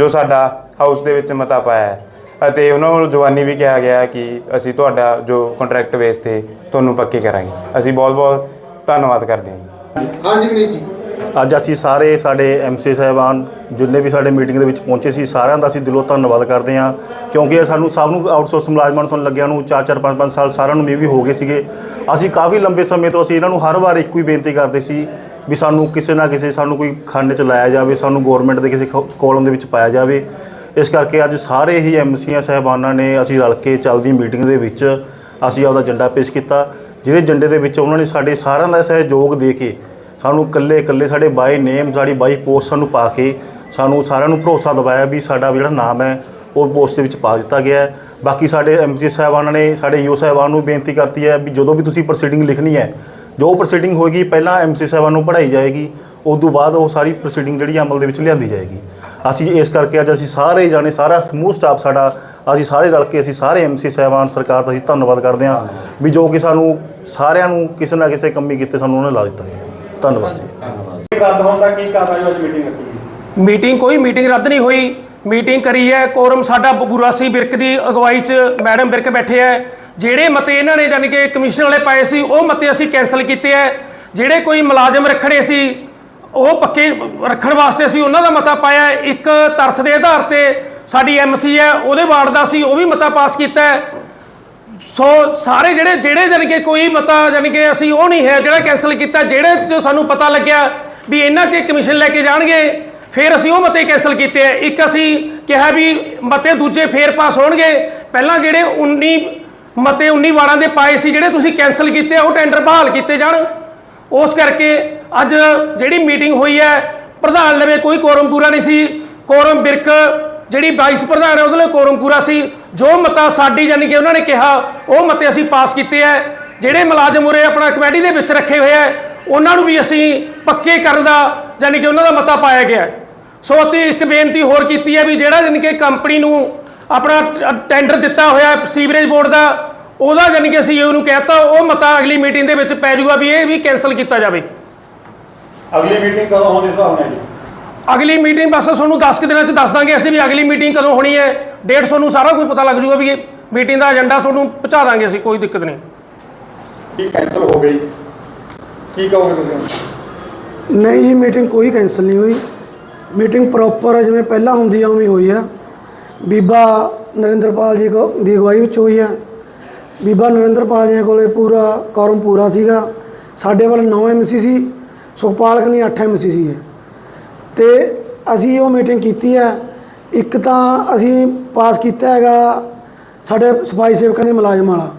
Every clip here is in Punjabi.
ਜੋ ਸਾਡਾ ਹਾਊਸ ਦੇ ਵਿੱਚ ਮਤਾ ਪਾਇਆ ਹੈ। ਅਤੇ ਉਹਨਾਂ ਵੱਲੋਂ ਜਵਾਨੀ ਵੀ ਕਿਹਾ ਗਿਆ ਕਿ ਅਸੀਂ ਤੁਹਾਡਾ ਜੋ ਕੰਟਰੈਕਟ ਬੇਸ ਤੇ ਤੁਹਾਨੂੰ ਪੱਕੇ ਕਰਾਂਗੇ। ਅਸੀਂ ਬਹੁਤ ਬਹੁਤ ਧੰਨਵਾਦ ਕਰਦੇ ਹਾਂ ਹਾਂਜੀ ਵਿਨੀਤ ਜੀ। ਅੱਜ ਅਸੀਂ ਸਾਰੇ ਸਾਡੇ ਐਮਸੀ ਸਾਹਿਬਾਨ ਜਿੰਨੇ ਵੀ ਸਾਡੇ ਮੀਟਿੰਗ ਦੇ ਵਿੱਚ ਪਹੁੰਚੇ ਸੀ ਸਾਰਿਆਂ ਦਾ ਅਸੀਂ ਦਿਲੋਂ ਧੰਨਵਾਦ ਕਰਦੇ ਹਾਂ। ਕਿਉਂਕਿ ਇਹ ਸਾਨੂੰ ਸਭ ਨੂੰ ਆਊਟਸੋਰਸ ਮੁਲਾਜ਼ਮਾਂ ਨੂੰ ਸਾਨੂੰ ਲੱਗਿਆ ਨੂੰ 4-4 5-5 ਸਾਲ ਸਾਰਿਆਂ ਨੂੰ ਮੇ ਵੀ ਹੋ ਗਏ ਸੀਗੇ। ਅਸੀਂ ਕਾਫੀ ਲੰਬੇ ਸਮੇਂ ਤੋਂ ਅਸੀਂ ਇਹਨਾਂ ਨੂੰ ਹਰ ਵਾਰ ਇੱਕੋ ਹੀ ਬੇਨਤੀ ਕਰਦੇ ਸੀ ਵੀ ਸਾਨੂੰ ਕਿਸੇ ਨਾ ਕਿਸੇ ਸਾਨੂੰ ਕੋਈ ਖਾਨੇ ਚ ਲਾਇਆ ਜਾਵੇ, ਸਾਨੂੰ ਗਵਰਨਮੈਂਟ ਦੇ ਕਿਸੇ ਕੋਲਮ ਦੇ ਵਿੱਚ ਪਾਇਆ ਜਾਵੇ। ਇਸ ਕਰਕੇ ਅੱਜ ਸਾਰੇ ਹੀ ਐਮਸੀਆਂ ਸਾਹਿਬਾਨਾਂ ਨੇ ਅਸੀਂ ਰਲ ਕੇ ਚੱਲਦੀ ਮੀਟਿੰਗ ਦੇ ਵਿੱਚ ਅਸੀਂ ਆਪਦਾ ਏਜੰਡਾ ਪੇਸ਼ ਕੀਤਾ। ਜਿਹੜੇ ਏਜੰਡੇ ਦੇ ਵਿੱਚ ਉਹਨਾਂ ਨੇ ਸਾਡੇ ਸਾਰਿਆਂ ਦਾ ਸਹਿਯੋਗ ਦੇ ਕੇ ਸਾਨੂੰ ਇਕੱਲੇ ਇਕੱਲੇ ਸਾਡੇ ਬਾਈ ਨੇਮ ਸਾਡੀ ਬਾਈ ਪੋਸਟ ਸਾਨੂੰ ਪਾ ਕੇ ਸਾਨੂੰ ਸਾਰਿਆਂ ਨੂੰ ਭਰੋਸਾ ਦਿਵਾਇਆ ਵੀ ਸਾਡਾ ਜਿਹੜਾ ਨਾਮ ਹੈ, ਉਹ ਪੋਸਟ ਦੇ ਵਿੱਚ ਪਾ ਦਿੱਤਾ ਗਿਆ ਹੈ। ਬਾਕੀ ਸਾਡੇ ਐਮਸੀ ਸਾਹਿਬਾਨਾਂ ਨੇ, ਸਾਡੇ ਯੂ ਸਾਹਿਬਾਨ ਨੂੰ ਬੇਨਤੀ ਕਰਤੀ ਹੈ ਵੀ ਜਦੋਂ ਵੀ ਤੁਸੀਂ ਪ੍ਰੋਸੀਡਿੰਗ ਲਿਖਣੀ ਹੈ ਜੋ ਪ੍ਰੋਸੀਡਿੰਗ ਹੋਏਗੀ ਪਹਿਲਾਂ ਐਮਸੀ ਸਾਹਿਬਾਨ ਨੂੰ ਪੜ੍ਹਾਈ ਜਾਏਗੀ ਉਸ ਤੋਂ ਬਾਅਦ ਉਹ ਸਾਰੀ ਪ੍ਰੋਸੀਡਿੰਗ ਜਿਹੜੀ ਅਮਲ ਦੇ ਵਿੱਚ ਲਿਆਂਦੀ ਜਾਏਗੀ। ਅਸੀਂ ਇਸ ਕਰਕੇ ਅੱਜ ਅਸੀਂ ਸਾਰੇ ਜਾਣੇ ਸਾਰਾ ਸਮੂਹ ਸਟਾਫ ਸਾਡਾ ਅਸੀਂ ਸਾਰੇ ਰਲ ਕੇ ਅਸੀਂ ਸਾਰੇ ਐਮਸੀ ਸਾਹਿਬਾਨ ਸਰਕਾਰ ਦਾ ਅਸੀਂ ਧੰਨਵਾਦ ਕਰਦੇ ਹਾਂ ਵੀ ਜੋ ਕਿ ਸਾਨੂੰ ਸਾਰਿਆਂ ਨੂੰ ਕਿਸੇ ਨਾ ਕਿਸੇ ਕੰਮੀ ਕੀਤੇ ਸਾਨੂੰ ਉਹਨੇ ਲਾ ਦਿੱਤਾ ਹੈ। ਧੰਨਵਾਦ ਜੀ। ਰੱਦ ਹੋਣ ਦਾ ਕੀ ਕਾਰਨ ਹੈ? ਅੱਜ ਮੀਟਿੰਗ ਰੱਖੀ ਗਈ ਸੀ। ਮੀਟਿੰਗ ਕੋਈ ਮੀਟਿੰਗ ਰੱਦ ਨਹੀਂ ਹੋਈ। ਮੀਟਿੰਗ ਕਰੀ ਹੈ। ਕੋਰਮ ਸਾਡਾ ਬੁਰਾਸੀ ਬਿਰਕ ਦੀ ਅਗਵਾਈ 'ਚ ਮੈਡਮ ਬਿਰਕ ਬੈਠੇ ਹੈ। ਜਿਹੜੇ ਮਤੇ ਇਹਨਾਂ ਨੇ ਜਾਣੀ ਕਿ ਕਮਿਸ਼ਨ ਵਾਲੇ ਪਾਏ ਸੀ, ਉਹ ਮਤੇ ਅਸੀਂ ਕੈਨਸਲ ਕੀਤੇ ਹੈ ਜਿਹੜੇ ਕੋਈ ਮੁਲਾਜ਼ਮ ਰੱਖਣੇ ਸੀ, ਉਹ ਪੱਕੇ ਰੱਖਣ ਵਾਸਤੇ ਅਸੀਂ ਉਹਨਾਂ ਦਾ ਮਤਾ ਪਾਇਆ। ਇੱਕ ਤਰਸ ਦੇ ਆਧਾਰ ਤੇ ਸਾਡੀ ਐਮਸੀ ਹੈ, ਉਹਦੇ ਵਾਰਡ ਦਾ ਸੀ ਉਹ ਵੀ ਮਤਾ ਪਾਸ ਕੀਤਾ ਸੋ ਸਾਰੇ ਜਿਹੜੇ ਜਿਹੜੇ ਜਾਣੀ ਕਿ ਕੋਈ ਮਤਾ ਜਾਣੀ ਕਿ ਅਸੀਂ ਉਹ ਨਹੀਂ ਹੈ ਜਿਹੜਾ ਕੈਨਸਲ ਕੀਤਾ, ਜਿਹੜੇ ਚ ਸਾਨੂੰ ਪਤਾ ਲੱਗਿਆ ਵੀ ਇਹਨਾਂ 'ਚ ਕਮਿਸ਼ਨ ਲੈ ਕੇ ਜਾਣਗੇ, ਫਿਰ ਅਸੀਂ ਉਹ ਮਤੇ ਕੈਨਸਲ ਕੀਤੇ ਆ। ਇੱਕ ਅਸੀਂ ਕਿਹਾ ਵੀ ਮਤੇ ਦੂਜੇ ਫੇਰ ਪਾਸ ਹੋਣਗੇ। ਪਹਿਲਾਂ ਜਿਹੜੇ 19 ਮਤੇ 19 ਵਾਰਾਂ ਦੇ ਪਾਏ ਸੀ ਜਿਹੜੇ ਤੁਸੀਂ ਕੈਨਸਲ ਕੀਤੇ ਉਹ ਟੈਂਡਰ ਬਹਾਲ ਕੀਤੇ ਜਾਣ। ਉਸ ਕਰਕੇ ਅੱਜ ਜਿਹੜੀ ਮੀਟਿੰਗ ਹੋਈ ਹੈ, ਪ੍ਰਧਾਨ ਲਵੇ ਕੋਈ ਕੋਰਮ ਪੂਰਾ ਨਹੀਂ ਸੀ। ਕੋਰਮ ਬਿਰਕ ਜਿਹੜੀ ਵਾਈਸ ਪ੍ਰਧਾਨ ਹੈ, ਉਹਦੇ ਲਈ ਕੋਰਮ ਪੂਰਾ ਸੀ। ਜੋ ਮਤਾ ਸਾਡੀ ਯਾਨੀ ਕਿ ਉਹਨਾਂ ਨੇ ਕਿਹਾ, ਉਹ ਮਤੇ ਅਸੀਂ ਪਾਸ ਕੀਤੇ ਹੈ ਜਿਹੜੇ ਮੁਲਾਜ਼ਮ ਉਰੇ ਆਪਣਾ ਕਮੇਟੀ ਦੇ ਵਿੱਚ ਰੱਖੇ ਹੋਏ ਹੈ ਉਹਨਾਂ ਨੂੰ ਵੀ ਅਸੀਂ ਪੱਕੇ ਕਰਨ ਦਾ ਯਾਨੀ ਕਿ ਉਹਨਾਂ ਦਾ ਮਤਾ ਪਾਇਆ ਗਿਆ। ਸੋ ਅਤੇ ਇੱਕ ਬੇਨਤੀ ਹੋਰ ਕੀਤੀ ਹੈ ਵੀ ਜਿਹੜਾ ਯਾਨੀ ਕਿ ਕੰਪਨੀ ਨੂੰ ਆਪਣਾ ਟੈਂਡਰ ਦਿੱਤਾ ਹੋਇਆ ਸੀਵਰੇਜ ਬੋਰਡ ਦਾ ਉਹਦਾ ਯਾਨੀ ਕਿ ਅਸੀਂ ਉਹਨੂੰ ਕਹਿਤਾ ਉਹ ਮਤਾ ਅਗਲੀ ਮੀਟਿੰਗ ਦੇ ਵਿੱਚ ਪੈ ਜਾਊਗਾ ਵੀ ਇਹ ਵੀ ਕੈਨਸਲ ਕੀਤਾ ਜਾਵੇ। ਅਗਲੀ ਮੀਟਿੰਗ ਕਦੋਂ ਹੋਣ ਦੀ ਸੰਭਾਵਨਾ ਹੈ ਜੀ? ਅਗਲੀ ਮੀਟਿੰਗ ਬਸ ਤੁਹਾਨੂੰ 10 ਕੁ ਦਿਨਾਂ ਚ ਦੱਸ ਦਾਂਗੇ ਅਸੀਂ ਵੀ ਅਗਲੀ ਮੀਟਿੰਗ ਕਦੋਂ ਹੋਣੀ ਹੈ। ਡੇਟ ਤੁਹਾਨੂੰ ਸਾਰਾ ਕੁਝ ਪਤਾ ਲੱਗ ਜਾਊਗਾ ਵੀ ਇਹ ਮੀਟਿੰਗ ਦਾ ਏਜੰਡਾ ਤੁਹਾਨੂੰ ਪਹੁੰਚਾ ਦਾਂਗੇ ਅਸੀਂ ਕੋਈ ਦਿੱਕਤ ਨਹੀਂ। ਕੀ ਕੈਂਸਲ ਹੋ ਗਈ? ਕੀ ਕਹੋਗੇ ਤੁਸੀਂ? ਨਹੀਂ ਜੀ ਮੀਟਿੰਗ ਕੋਈ ਕੈਂਸਲ ਨਹੀਂ ਹੋਈ। ਮੀਟਿੰਗ ਪ੍ਰੋਪਰ ਜਿਵੇਂ ਪਹਿਲਾਂ ਹੁੰਦੀ ਆ ਉਵੇਂ ਹੋਈ ਆ। ਬੀਬਾ ਨਰਿੰਦਰਪਾਲ ਜੀ ਕੋ ਦੀ ਅਗਵਾਈ ਵਿੱਚ ਹੋਈ ਆ। ਬੀਬਾ ਨਰਿੰਦਰਪਾਲ ਜੀ ਕੋਲੇ ਪੂਰਾ ਕੌਰਮ ਪੂਰਾ ਸੀਗਾ। ਸਾਡੇ ਵੱਲ 9 ਐਮਸੀ ਸੀ, ਸੁਖਪਾਲ ਕਨੀ 8 ਐਮਸੀ ਸੀ ਤੇ ਅਸੀਂ ਉਹ ਮੀਟਿੰਗ ਕੀਤੀ ਹੈ। ਇੱਕ ਤਾਂ ਅਸੀਂ ਪਾਸ ਕੀਤਾ ਹੈਗਾ ਸਾਡੇ ਸਫ਼ਾਈ ਸੇਵਕਾਂ ਦੇ ਮੁਲਾਜ਼ਮ ਵਾਲਾ।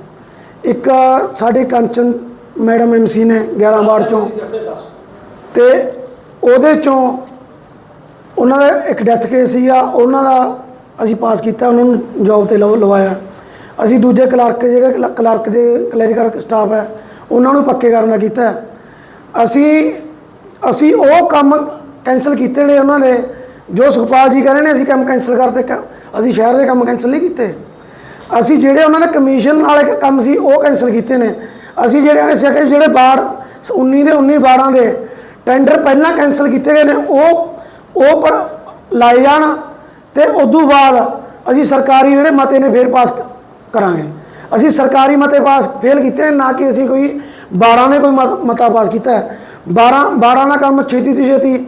ਇੱਕ ਸਾਡੇ ਕੰਚਨ ਮੈਡਮ ਐਮਸੀ ਨੇ 11 ਵਾਰਡ ਚੋਂ। ਤੇ ਉਹਦੇ ਚੋਂ ਉਹਨਾਂ ਦਾ ਇੱਕ ਡੈਥ ਕੇਸ ਸੀਗਾ। ਉਹਨਾਂ ਦਾ ਅਸੀਂ ਪਾਸ ਕੀਤਾ, ਉਹਨਾਂ ਨੂੰ ਜੌਬ ਤੇ ਲਵ- ਲਵਾਇਆ। ਅਸੀਂ ਦੂਜੇ ਕਲਰਕ ਜਿਹੜੇ ਕਲ- ਕਲਰਕ ਦੇ ਕਲੈਰੀਕਲ ਸਟਾਫ ਹੈ, ਉਹਨਾਂ ਨੂੰ ਪੱਕੇ ਕਰਨ ਦਾ ਕੀਤਾ ਅਸੀਂ ਅਸੀਂ ਉਹ ਕੰਮ ਕੈਂਸਲ ਕੀਤੇ ਨੇ ਉਹਨਾਂ ਦੇ, ਜੋ ਸੁਖਪਾਲ ਜੀ ਕਹਿੰਦੇ ਨੇ ਅਸੀਂ ਕੰਮ ਕੈਂਸਲ ਕਰਤੇ ਕ- ਅਸੀਂ ਸ਼ਹਿਰ ਦੇ ਕੰਮ ਕੈਂਸਲ ਨਹੀਂ ਕੀਤੇ। ਅਸੀਂ ਜਿਹੜੇ ਉਹਨਾਂ ਦੇ ਕਮਿਸ਼ਨ ਵਾਲੇ ਕੰਮ ਸੀ, ਉਹ ਕੈਂਸਲ ਕੀਤੇ ਨੇ। ਅਸੀਂ ਜਿਹੜੇ ਅਸੀਂ ਆਖਿਆ ਜਿਹੜੇ ਬਾੜ 19 ਦੇ 19 ਬਾੜਾਂ ਦੇ ਟੈਂਡਰ ਪਹਿਲਾਂ ਕੈਂਸਲ ਕੀਤੇ ਗਏ ਨੇ, ਉਹ ਉਹ ਪਰ ਲਾਏ ਜਾਣ, ਤੇ ਤੋਂ ਬਾਅਦ ਅਸੀਂ ਸਰਕਾਰੀ ਜਿਹੜੇ ਮਤੇ ਨੇ ਫੇਰ ਪਾਸ ਕਰਾਂਗੇ। ਅਸੀਂ ਸਰਕਾਰੀ ਮਤੇ ਪਾਸ ਫੇਲ ਕੀਤੇ ਨਾ ਕਿ ਅਸੀਂ ਕੋਈ ਬਾੜਾਂ ਦੇ ਕੋਈ ਮਤ- ਮਤਾ ਪਾਸ ਕੀਤਾ ਹੈ। 12 ਬਾੜਾਂ ਦਾ ਕੰਮ ਛੇਤੀ ਤੋਂ ਛੇਤੀ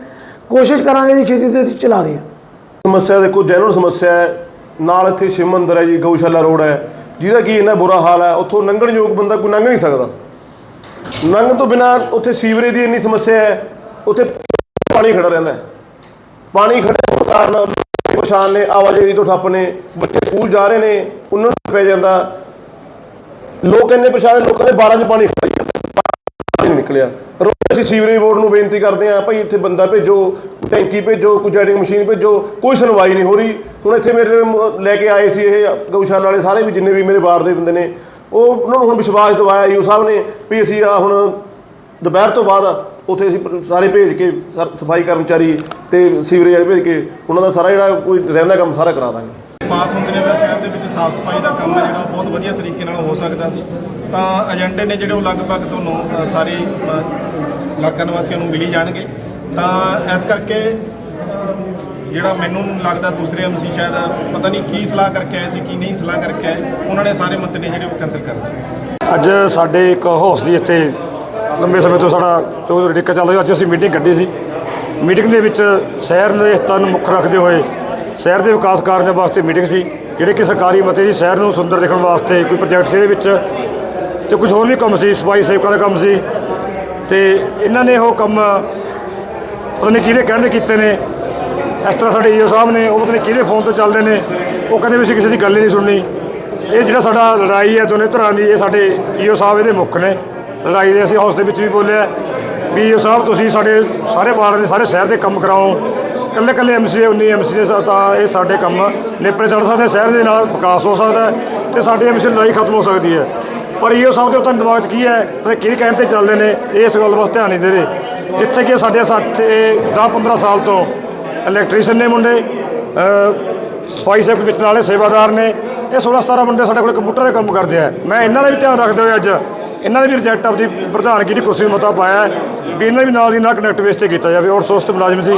ਕੋਸ਼ਿਸ਼ ਕਰਾਂਗੇ ਜੀ, ਛੇਤੀ ਤੋਂ ਛੇਤੀ ਚਲਾ ਦੇ ਸਮੱਸਿਆ ਦੇਖੋ ਜੈਨੂਨ ਸਮੱਸਿਆ ਹੈ। ਨਾਲ ਇੱਥੇ ਸ਼ਿਵ ਮੰਦਿਰ ਹੈ ਜੀ, ਗਊਸ਼ਾਲਾ ਰੋਡ ਹੈ। ਜਿਹਦਾ ਕੀ ਇੰਨਾ ਬੁਰਾ ਹਾਲ ਹੈ, ਉੱਥੋਂ ਲੰਘਣ ਯੋਗ ਬੰਦਾ ਕੋਈ ਲੰਘ ਨਹੀਂ ਸਕਦਾ। ਲੰਘਣ ਤੋਂ ਬਿਨਾ ਉੱਥੇ ਸੀਵਰੇਜ ਦੀ ਇੰਨੀ ਸਮੱਸਿਆ ਹੈ, ਉੱਥੇ ਪਾਣੀ ਖੜਾ ਰਹਿੰਦਾ ਪਾਣੀ ਖੜੇ ਕਾਰਨ ਪਰੇਸ਼ਾਨ ਨੇ, ਆਵਾਜਾਈ ਤੋਂ ਠੱਪ ਨੇ, ਬੱਚੇ ਸਕੂਲ ਜਾ ਰਹੇ ਨੇ, ਉਹਨਾਂ ਨੂੰ ਪੈ ਜਾਂਦਾ। ਲੋਕ ਇੰਨੇ ਪਰੇਸ਼ਾਨ ਨੇ, ਲੋਕਾਂ ਦੇ 12 ਚ ਪਾਣੀ ਖੜਾ ਨਹੀਂ ਨਿਕਲਿਆ। ਰੋਜ਼ ਅਸੀਂ ਸੀਵਰੇਜ ਬੋਰਡ ਨੂੰ ਬੇਨਤੀ ਕਰਦੇ ਹਾਂ, ਭਾਈ ਇੱਥੇ ਬੰਦਾ ਭੇਜੋ, ਟੈਂਕੀ ਭੇਜੋ, ਕੋਈ ਜੈਡਿੰਗ ਮਸ਼ੀਨ ਭੇਜੋ, ਕੋਈ ਸੁਣਵਾਈ ਨਹੀਂ ਹੋ ਰਹੀ। ਹੁਣ ਇੱਥੇ ਮੇਰੇ ਲੈ ਕੇ ਆਏ ਸੀ ਇਹ ਗਊਸ਼ਾਲਾ ਵਾਲੇ ਸਾਰੇ ਵੀ, ਜਿੰਨੇ ਵੀ ਮੇਰੇ ਬਾਰ ਦੇ ਬੰਦੇ ਨੇ। ਉਹ ਉਹਨਾਂ ਨੂੰ ਹੁਣ ਵਿਸ਼ਵਾਸ ਦਿਵਾਇਆ ਯੂ ਸਾਹਿਬ ਨੇ ਵੀ ਅਸੀਂ ਆ ਹੁਣ ਦੁਪਹਿਰ ਤੋਂ ਬਾਅਦ ਉੱਥੇ ਅਸੀਂ ਸਾਰੇ ਭੇਜ ਕੇ ਸਰ- ਸਫ਼ਾਈ ਕਰਮਚਾਰੀ ਤੇ ਸੀਵਰੇਜ ਵਾਲੇ ਭੇਜ ਕੇ ਉਹਨਾਂ ਦਾ ਸਾਰਾ ਜਿਹੜਾ ਕੋਈ ਰਹਿੰਦਾ ਕੰਮ ਸਾਰਾ ਕਰਾ ਦਾਂਗੇ। ਪਾਸ ਹੁੰਦੇ ਨੇ ਤਾਂ ਸ਼ਹਿਰ ਦੇ ਵਿੱਚ ਸਾਫ਼ ਸਫ਼ਾਈ ਦਾ ਕੰਮ ਹੈ ਜਿਹੜਾ ਉਹ ਬਹੁਤ ਵਧੀਆ ਤਰੀਕੇ ਨਾਲ ਹੋ ਸਕਦਾ ਸੀ। ਤਾਂ ਏਜੰਡੇ ਨੇ ਜਿਹੜੇ ਉਹ ਲਗਭਗ ਤੁਹਾਨੂੰ ਸਾਰੇ ਇਲਾਕਾ ਨਿਵਾਸੀਆਂ ਨੂੰ ਮਿਲੀ ਜਾਣਗੇ। ਤਾਂ ਇਸ ਕਰਕੇ ਜਿਹੜਾ ਮੈਨੂੰ ਲੱਗਦਾ ਦੂਸਰੇ ਐਮਸੀ ਸ਼ਾਇਦ ਪਤਾ ਨਹੀਂ ਕੀ ਸਲਾਹ ਕਰਕੇ ਆਏ ਸੀ ਕੀ ਨਹੀਂ ਸਲਾਹ ਕਰਕੇ ਆਏ ਉਹਨਾਂ ਨੇ ਸਾਰੇ ਮਤੇ ਨੇ ਜਿਹੜੇ ਉਹ ਕੈਨਸਲ ਕਰ ਦਿੱਤੇ। ਅੱਜ ਸਾਡੇ ਇੱਕ ਹੌਸਲੀ ਇੱਥੇ ਲੰਬੇ ਸਮੇਂ ਤੋਂ ਸਾਡਾ ਜੋ ਰਿੜਕਾ ਚੱਲਦਾ ਰਿਹਾ, ਅੱਜ ਅਸੀਂ ਮੀਟਿੰਗ ਕੱਢੀ ਸੀ। ਮੀਟਿੰਗ ਦੇ ਵਿੱਚ ਸ਼ਹਿਰ ਦੇ ਹਿੱਤਾਂ ਨੂੰ ਮੁੱਖ ਰੱਖਦੇ ਹੋਏ ਸ਼ਹਿਰ ਦੇ ਵਿਕਾਸ ਕਾਰਜਾਂ ਵਾਸਤੇ ਮੀਟਿੰਗ ਸੀ, ਜਿਹੜੇ ਕਿ ਸਰਕਾਰੀ ਮਤੇ ਸੀ, ਸ਼ਹਿਰ ਨੂੰ ਸੁੰਦਰ ਦੇਖਣ ਵਾਸਤੇ ਕੋਈ ਪ੍ਰੋਜੈਕਟ ਸੀ ਇਹਦੇ ਵਿੱਚ। ਤੇ ਕੁਝ ਹੋਰ ਵੀ ਕੰਮ ਸੀ, ਸਫ਼ਾਈ ਸੇਵਕਾਂ ਦਾ ਕੰਮ ਸੀ। ਤੇ ਇਹਨਾਂ ਨੇ ਉਹ ਕੰਮ ਪਤਾ ਨਹੀਂ ਕਿਹਦੇ ਕਹਿੰਦੇ ਕੀਤੇ ਨੇ। ਇਸ ਤਰ੍ਹਾਂ ਸਾਡੇ ਈਓ ਸਾਹਿਬ ਨੇ, ਉਹ ਪਤਾ ਨਹੀਂ ਕਿਹਦੇ ਫੋਨ ਤੋਂ ਚੱਲਦੇ ਨੇ। ਉਹ ਕਹਿੰਦੇ ਵੀ ਅਸੀਂ ਕਿਸੇ ਦੀ ਗੱਲ ਹੀ ਨਹੀਂ ਸੁਣਨੀ। ਇਹ ਜਿਹੜਾ ਸਾਡਾ ਲੜਾਈ ਹੈ, ਦੋਨੇ ਧਿਰਾਂ ਦੀ, ਇਹ ਸਾਡੇ ਈਓ ਸਾਹਿਬ ਇਹਦੇ ਮੁੱਖ ਨੇ। ਲੜਾਈ ਦੇ ਅਸੀਂ ਹਾਊਸ ਦੇ ਵਿੱਚ ਵੀ ਬੋਲਿਆ ਵੀ ਈਓ ਸਾਹਿਬ ਤੁਸੀਂ ਸਾਡੇ ਸਾਰੇ ਵਾਰਡ ਦੇ ਸਾਰੇ ਸ਼ਹਿਰ ਦੇ ਕੰਮ ਕਰਾਓ। ਕੱਲੇ ਕੱਲੇ ਐਮਸੀ 19 ਐਮਸੀ ਦੇ ਤਾਂ ਇਹ ਸਾਡੇ ਕੰਮ ਨੇਪਰੇ ਚੜ ਸਕਦੇ, ਸ਼ਹਿਰ ਦੇ ਨਾਲ ਵਿਕਾਸ ਹੋ ਸਕਦਾ ਹੈ ਤੇ ਸਾਡੇ ਐਮਸੀ ਲੜਾਈ ਖਤਮ ਹੋ ਸਕਦੀ ਹੈ। ਪਰ ਈਓ ਸਾਹਿਬ ਦੇ ਤਾਂ ਦਿਮਾਗ 'ਚ ਕੀ ਹੈ, ਪਤਾ ਕਿਹਦੇ ਕਹਿਣ ਤੇ ਚੱਲਦੇ ਨੇ, ਇਹ ਇਸ ਗੱਲ ਵਾਸਤੇ ਧਿਆਨ ਨਹੀਂ ਦੇ ਰਹੇ। ਜਿੱਥੇ ਕਿ ਸਾਡੇ 60 10 15 ਸਾਲ ਤੋਂ ਇਲੈਕਟ੍ਰੀਸ਼ੀਅਨ ਨੇ ਮੁੰਡੇ ਸਫ਼ਾਈ ਸੇਵਕ ਵਿੱਚ ਨਾਲੇ ਸੇਵਾਦਾਰ ਨੇ, ਇਹ 16 17 ਮੁੰਡੇ ਸਾਡੇ ਕੋਲ ਕੰਪਿਊਟਰ ਦੇ ਕੰਮ ਕਰਦੇ ਆ। ਮੈਂ ਇਹਨਾਂ ਦਾ ਵੀ ਧਿਆਨ ਰੱਖਦੇ ਹੋਏ ਅੱਜ ਇਹਨਾਂ ਨੇ ਵੀ ਰਿਜੈਕਟ ਆਪਦੀ ਪ੍ਰਧਾਨਗੀ ਦੀ ਕੁਰਸੀ ਨੂੰ ਮਤਾ ਪਾਇਆ ਵੀ ਇਹਨਾਂ ਵੀ ਨਾਲ ਦੀ ਨਾਲ ਕਨੈਕਟ ਵੇਸ ਤੇ ਕੀਤਾ ਜਾਵੇ ਆਊਟਸੋਰਸ ਤੇ ਮੁਲਾਜ਼ਮ ਸੀ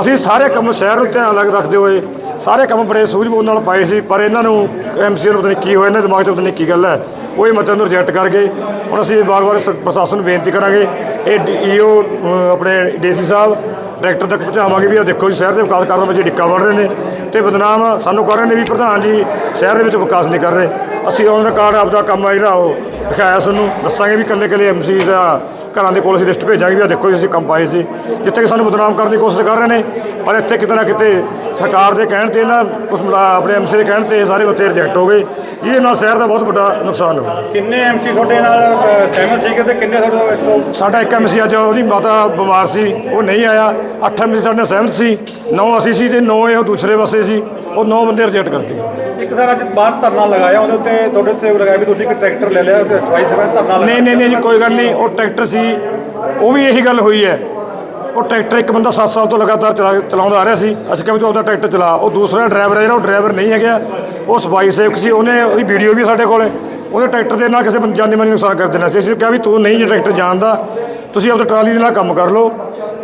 ਅਸੀਂ ਸਾਰੇ ਕੰਮ ਸ਼ਹਿਰ ਨੂੰ ਧਿਆਨ ਲੱਗ ਰੱਖਦੇ ਹੋਏ ਸਾਰੇ ਕੰਮ ਬੜੇ ਸੂਝਬੂਝ ਨਾਲ ਪਾਏ ਸੀ ਪਰ ਇਹਨਾਂ ਨੂੰ ਐਮਸੀ ਨੂੰ ਪਤਾ ਨਹੀਂ ਕੀ ਹੋਇਆ ਇਹਨਾਂ ਦਿਮਾਗ 'ਚ ਪਤਾ ਨਹੀਂ ਕੀ ਗੱਲ ਹੈ ਉਹ ਇਹ ਮਤੇ ਨੂੰ ਰਿਜੈਕਟ ਕਰ ਗਏ ਹੁਣ ਅਸੀਂ ਵਾਰ-ਵਾਰ ਸ- ਪ੍ਰਸ਼ਾਸਨ ਨੂੰ ਬੇਨਤੀ ਕਰਾਂਗੇ ਇਹ ਈਓ ਆਪਣੇ ਡੀਸੀ ਸਾਹਿਬ ਡਾਇਰੈਕਟਰ ਤੱਕ ਪਹੁੰਚਾਵਾਂਗੇ ਵੀ ਇਹ ਦੇਖੋ ਜੀ ਸ਼ਹਿਰ ਦੇ ਵਿਕਾਸ ਕਰਨ ਵਿੱਚ ਡਿੱਕਾ ਬਣ ਰਹੇ ਨੇ ਤੇ ਬਦਨਾਮ ਸਾਨੂੰ ਕਰ ਰਹੇ ਨੇ ਵੀ ਪ੍ਰਧਾਨ ਜੀ, ਸ਼ਹਿਰ ਦੇ ਵਿੱਚ ਵਿਕਾਸ ਨਹੀਂ ਕਰ ਰਹੇ। ਅਸੀਂ ਔਨ ਕਾਰਡ ਆਪਦਾ ਕੰਮ ਆ ਜਿਹੜਾ ਉਹ ਦਿਖਾਇਆ ਤੁਹਾਨੂੰ ਦੱਸਾਂਗੇ ਵੀ ਕੱਲੇ ਕੱਲੇ ਐਮਸੀ ਦਾ ਘਰਾਂ ਦੇ ਕੋਲ ਅਸੀਂ ਲਿਸਟ ਭੇਜਾਂਗੇ ਵੀ ਆ ਦੇਖੋ ਜੀ ਅਸੀਂ ਕੰਮ ਪਾਏ ਸੀ। ਜਿੱਥੇ ਕਿ ਸਾਨੂੰ ਬਦਨਾਮ ਕਰਨ ਦੀ ਕੋਸ਼ਿਸ਼ ਕਰ ਰਹੇ ਨੇ ਪਰ ਇੱਥੇ ਕਿਤੇ ਨਾ ਕਿਤੇ ਸਰਕਾਰ ਦੇ ਕਹਿਣ ਤੇ ਨਾ ਕੁਝ ਆਪਣੇ ਐਮਸੀ ਦੇ ਕਹਿਣ ਤੇ ਇਹ ਸਾਰੇ ਮਤੇ ਰਿਜੈਕਟ ਹੋ ਗਏ। ਜਿਹਦੇ ਨਾਲ ਸ਼ਹਿਰ ਦਾ ਬਹੁਤ ਵੱਡਾ ਨੁਕਸਾਨ ਹੋਇਆ ਕਿੰਨੇ ਐਮਸੀ ਤੁਹਾਡੇ ਨਾਲ ਸਹਿਮਤ ਸੀਗੇ ਤੇ ਕਿੰਨੇ ਤੁਹਾਡੇ ਇੱਥੋਂ? ਸਾਡਾ ਇੱਕ ਐਮਸੀ ਅੱਜ ਉਹਦੀ ਮਾਤਾ ਬਿਮਾਰ ਸੀ ਉਹ ਨਹੀਂ ਆਇਆ। ਅੱਠ ਐਮਸੀ ਸਾਡੇ ਨਾਲ ਸਹਿਮਤ ਸੀ ਨੌ ਅਸੀਂ ਸੀ ਤੇ ਨੌ ਇਹ ਦੂਸਰੇ ਪਾਸੇ ਸੀ ਉਹ ਨੌ ਬੰਦੇ ਰਿਜੈਕਟ ਕਰਤੇ ਇੱਕ ਸਰ ਅੱਜ ਬਾਹਰ ਧਰਨਾ ਲਗਾਇਆ ਉਹਦੇ ਉੱਤੇ ਤੁਹਾਡੇ ਉੱਤੇ ਲਗਾਇਆ ਵੀ ਤੁਸੀਂ ਇੱਕ ਟਰੈਕਟਰ ਲੈ ਲਿਆ ਤੇ ਸਫ਼ਾਈ ਸੇਵਾ ਧਰਨਾ ਨਹੀਂ ਨਹੀਂ ਨਹੀਂ ਜੀ ਕੋਈ ਗੱਲ ਨਹੀਂ ਉਹ ਟਰੈਕਟਰ ਸੀ ਉਹ ਵੀ ਇਹੀ ਗੱਲ ਹੋਈ ਹੈ। ਉਹ ਟਰੈਕਟਰ ਇੱਕ ਬੰਦਾ 7 ਸਾਲ ਤੋਂ ਲਗਾਤਾਰ ਚਲਾ ਚਲਾਉਂਦਾ ਆ ਰਿਹਾ ਸੀ। ਅਸੀਂ ਕਿਹਾ ਵੀ ਤੂੰ ਆਪਦਾ ਟਰੈਕਟਰ ਚਲਾ। ਉਹ ਦੂਸਰਾ ਡਰਾਈਵਰ ਹੈ ਜਿਹੜਾ ਉਹ ਡਰਾਈਵਰ ਨਹੀਂ ਹੈਗਾ। ਉਹ ਸਫ਼ਾਈ ਸੇਵਕ ਸੀ। ਉਹਨੇ ਉਹਦੀ ਵੀਡੀਓ ਵੀ ਸਾਡੇ ਕੋਲੇ। ਉਹਨੇ ਟਰੈਕਟਰ ਦੇ ਨਾਲ ਕਿਸੇ ਬੰਦੇ ਜਾਨੀ ਮਾਨੀ ਨੁਕਸਾਨ ਕਰ ਦੇਣਾ ਸੀ। ਅਸੀਂ ਕਿਹਾ ਵੀ ਤੂੰ ਨਹੀਂ ਜੇ ਟਰੈਕਟਰ ਜਾਣਦਾ, ਤੁਸੀਂ ਆਪਦਾ ਟਰਾਲੀ ਦੇ ਨਾਲ ਕੰਮ ਕਰ ਲਓ।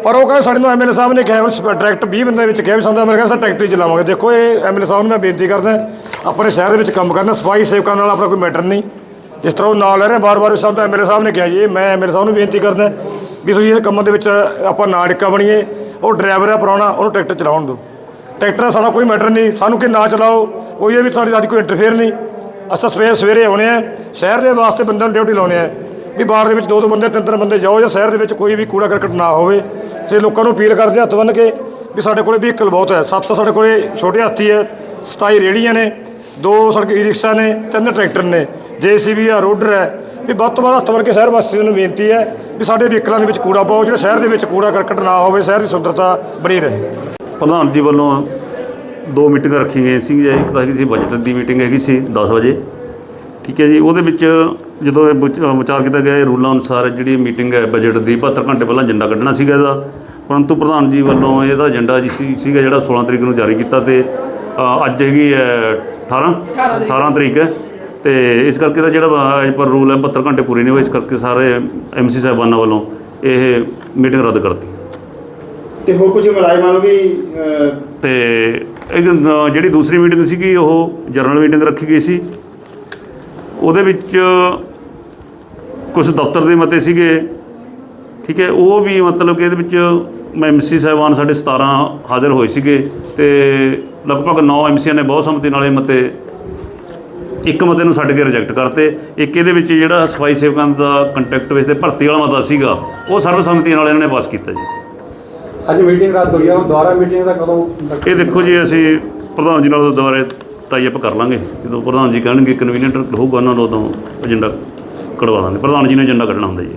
ਪਰ ਉਹ ਕਹਿੰਦੇ ਸਾਡੇ ਨੂੰ ਐਮਐਲਏ ਸਾਹਿਬ ਨੇ ਕਿਹਾ, ਹੁਣ ਡਾਇਰੈਕਟ 20 ਬੰਦੇ ਵਿੱਚ ਕਿਹਾ ਵੀ ਸਾਨੂੰ ਕਿਹਾ ਕਹਿੰਦਾ ਟਰੈਕਟਰ ਹੀ ਚਲਾਵਾਂਗੇ। ਦੇਖੋ ਇਹ ਐਮਐਲਏ ਸਾਹਿਬ ਨੂੰ ਮੈਂ ਬੇਨਤੀ ਕਰਦਾ, ਆਪਣੇ ਸ਼ਹਿਰ ਦੇ ਵਿੱਚ ਕੰਮ ਕਰਨਾ, ਸਫ਼ਾਈ ਸੇਵਕਾਂ ਨਾਲ ਆਪਣਾ ਕੋਈ ਮੈਟਰ ਨਹੀਂ। ਜਿਸ ਤਰ੍ਹਾਂ ਉਹ ਨਾਲ ਲੈ ਰਹੇ ਬਾਰ-ਬਾਰ ਉਸ ਤਾਂ ਐਮਐਲਏ ਸਾਹਿਬ ਨੇ ਕਿਹਾ ਜੀ, ਇਹ ਮੈਂ ਐਮਐਲਏ ਸਾਹਿਬ ਨੂੰ ਬੇਨਤੀ ਕਰਦਾ ਵੀ ਤੁਸੀਂ ਇਹ ਕੰਮਾਂ ਦੇ ਵਿੱਚ ਆਪਾਂ ਨਾ ਡਿੱਕਾ ਬਣੀਏ, ਉਹ ਡਰਾਈਵਰ ਹੈ ਪੁਰਾਣਾ, ਉਹਨੂੰ ਟਰੈਕਟਰ ਚਲਾਉਣ ਦਿਓ। ਟਰੈਕਟਰ ਦਾ ਸਾਡਾ ਕੋਈ ਮੈਟਰ ਨਹੀਂ, ਸਾਨੂੰ ਕਿ ਨਾ ਚਲਾਓ, ਕੋਈ ਇਹ ਵੀ ਸਾਡੀ ਸਾਡੀ ਕੋਈ ਇੰਟਰਫੇਅਰ ਨਹੀਂ। ਅਸੀਂ ਤਾਂ ਸਵੇਰੇ ਸਵੇਰੇ ਆਉਣੇ ਆ ਸ਼ਹਿਰ ਦੇ ਵਾਸਤੇ ਬੰਦਿਆਂ ਨੂੰ ਡਿਊਟੀ ਲਾਉਣੇ ਆ ਵੀ ਬਾਹਰ ਦੇ ਵਿੱਚ ਦੋ ਦੋ ਬੰਦੇ ਤਿੰਨ ਤਿੰਨ ਬੰਦੇ ਜਾਓ ਜਾਂ ਸ਼ਹਿਰ ਦੇ ਵਿੱਚ ਕੋਈ ਵੀ ਕੂੜਾ ਕਰਕਟ ਨਾ ਹੋਵੇ। ਤੇ ਲੋਕਾਂ ਨੂੰ ਅਪੀਲ ਕਰਦੇ ਹੱਥ ਬੰਨ੍ਹ ਕੇ ਵੀ ਸਾਡੇ ਕੋਲੇ ਵਹੀਕਲ ਬਹੁਤ ਹੈ, ਸੱਤ ਤਾਂ ਸਾਡੇ ਕੋਲੇ ਛੋਟੇ ਹਾਥੀ ਹੈ 27 ਰੇਹੜੀਆਂ ਨੇ, ਦੋ ਸੜਕ ਈ ਰਿਕਸ਼ਾ ਨੇ, ਤਿੰਨ ਟਰੈਕਟਰ ਨੇ। ਜੇਸੀਬੀ ਆ, ਰੋਡਰ ਹੈ ਵੀ ਵੱਧ ਤੋਂ ਵੱਧ ਹੱਥ ਬੰਨ੍ਹ ਕੇ ਸ਼ਹਿਰ ਵਾਸੀਆਂ ਨੂੰ ਬੇਨਤੀ ਹੈ ਵੀ ਸਾਡੇ ਵਹੀਕਲਾਂ ਦੇ ਵਿੱਚ ਕੂੜਾ ਪਾਓ, ਜਿਹੜਾ ਸ਼ਹਿਰ ਦੇ ਵਿੱਚ ਕੂੜਾ ਕਰਕਟ ਨਾ ਹੋਵੇ, ਸ਼ਹਿਰ ਦੀ ਸੁੰਦਰਤਾ ਬਣੀ ਰਹੇ। ਪ੍ਰਧਾਨ ਜੀ ਵੱਲੋਂ ਦੋ ਮੀਟਿੰਗਾਂ ਰੱਖੀਆਂ ਗਈਆਂ ਸੀ, ਇੱਕ ਤਾਂ ਹੈਗੀ ਸੀ ਬਜਟ ਦੀ ਮੀਟਿੰਗ ਹੈਗੀ ਸੀ 10 ਵਜੇ, ਠੀਕ ਹੈ ਜੀ, ਉਹਦੇ ਵਿੱਚ ਜਦੋਂ ਇਹ ਵਿਚਾਰ ਕੀਤਾ ਗਿਆ, ਇਹ ਰੂਲਾਂ ਅਨੁਸਾਰ ਜਿਹੜੀ ਮੀਟਿੰਗ ਹੈ ਬਜਟ ਦੀ 72 ਘੰਟੇ ਪਹਿਲਾਂ ਏਜੰਡਾ ਕੱਢਣਾ ਸੀਗਾ ਇਹਦਾ। ਪਰੰਤੂ ਪ੍ਰਧਾਨ ਜੀ ਵੱਲੋਂ ਇਹਦਾ ਏਜੰਡਾ ਜੀ ਸੀਗਾ ਜਿਹੜਾ 16 ਤਰੀਕ ਨੂੰ ਜਾਰੀ ਕੀਤਾ ਤੇ ਅੱਜ ਹੈਗੀ ਹੈ 18 18 ਤਰੀਕ ਹੈ। ਤੇ ਇਸ ਕਰਕੇ ਦਾ ਜਿਹੜਾ ਇਹ ਪਰ ਰੂਲ ਹੈ 72 ਘੰਟੇ ਪੂਰੇ ਨਹੀਂ ਹੋਏ ਇਸ ਕਰਕੇ ਸਾਰੇ ਐਮਸੀ ਸਾਹਿਬਾਨਾਂ ਵੱਲੋਂ ਇਹ ਮੀਟਿੰਗ ਰੱਦ ਕਰਤੀ। ਤੇ ਹੋਰ ਕੁਝ ਮੁਲਾਜ਼ਮਾਂ ਨੂੰ ਵੀ ਤੇ ਇੱਕ ਅ, ਜਿਹੜੀ ਦੂਸਰੀ ਮੀਟਿੰਗ ਸੀਗੀ ਉਹ ਜਰਨਲ ਮੀਟਿੰਗ ਰੱਖੀ ਗਈ ਸੀ। ਉਹਦੇ ਵਿੱਚ ਕੁਝ ਦਫ਼ਤਰ ਦੇ ਮਤੇ ਸੀਗੇ ਠੀਕ ਹੈ ਉਹ ਵੀ ਮਤਲਬ ਕਿ ਇਹਦੇ ਵਿੱਚ ਐਮਸੀ ਸਾਹਿਬਾਨ ਸਾਡੇ 17 ਹਾਜ਼ਰ ਹੋਏ ਸੀਗੇ ਤੇ ਲਗਭਗ 9 ਐਮਸੀਆਂ ਨੇ ਬਹੁਤ ਸੰਮਤੀ ਨਾਲ ਇਹ ਮਤੇ ਇੱਕ ਮਤੇ ਨੂੰ ਛੱਡ ਕੇ ਰਿਜੈਕਟ ਕਰਤੇ। ਇੱਕ ਇਹਦੇ ਵਿੱਚ ਜਿਹੜਾ ਸਫ਼ਾਈ ਸੇਵਕਾਂ ਦਾ ਕੰਟੈਕਟ ਵਿੱਚ ਤੇ ਭਰਤੀ ਵਾਲਾ ਮਤਾ ਸੀਗਾ ਉਹ ਸਰਬਸੰਮਤੀ ਨਾਲ ਇਹਨਾਂ ਨੇ ਪਾਸ ਕੀਤਾ ਜੀ। ਅੱਜ ਮੀਟਿੰਗ ਰੱਦ ਹੋਈ ਆ ਹੁਣ ਦੁਬਾਰਾ ਮੀਟਿੰਗ ਦਾ ਕਦੋਂ ਇਹ ਦੇਖੋ ਜੀ ਅਸੀਂ ਪ੍ਰਧਾਨ ਜੀ ਨਾਲ ਦੁਬਾਰੇ ਟਾਈ ਅਪ ਕਰ ਲਾਂਗੇ। ਜਦੋਂ ਪ੍ਰਧਾਨ ਜੀ ਕਹਿਣਗੇ ਕਨਵੀਨੀਅੰਟ ਹੋਊਗਾ ਉਹਨਾਂ ਨੂੰ ਉਦੋਂ ਏਜੰਡਾ ਕਢਵਾ ਦਾਂਗੇ। ਪ੍ਰਧਾਨ ਜੀ ਨੇ ਏਜੰਡਾ ਕੱਢਣਾ ਹੁੰਦਾ ਜੀ।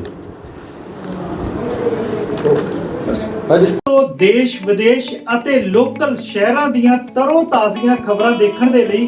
ਤੋਂ ਦੇਸ਼ ਵਿਦੇਸ਼ ਅਤੇ ਲੋਕਲ ਸ਼ਹਿਰਾਂ ਦੀਆਂ ਤਰੋ ਤਾਜ਼ੀਆਂ ਖਬਰਾਂ ਦੇਖਣ ਦੇ ਲਈ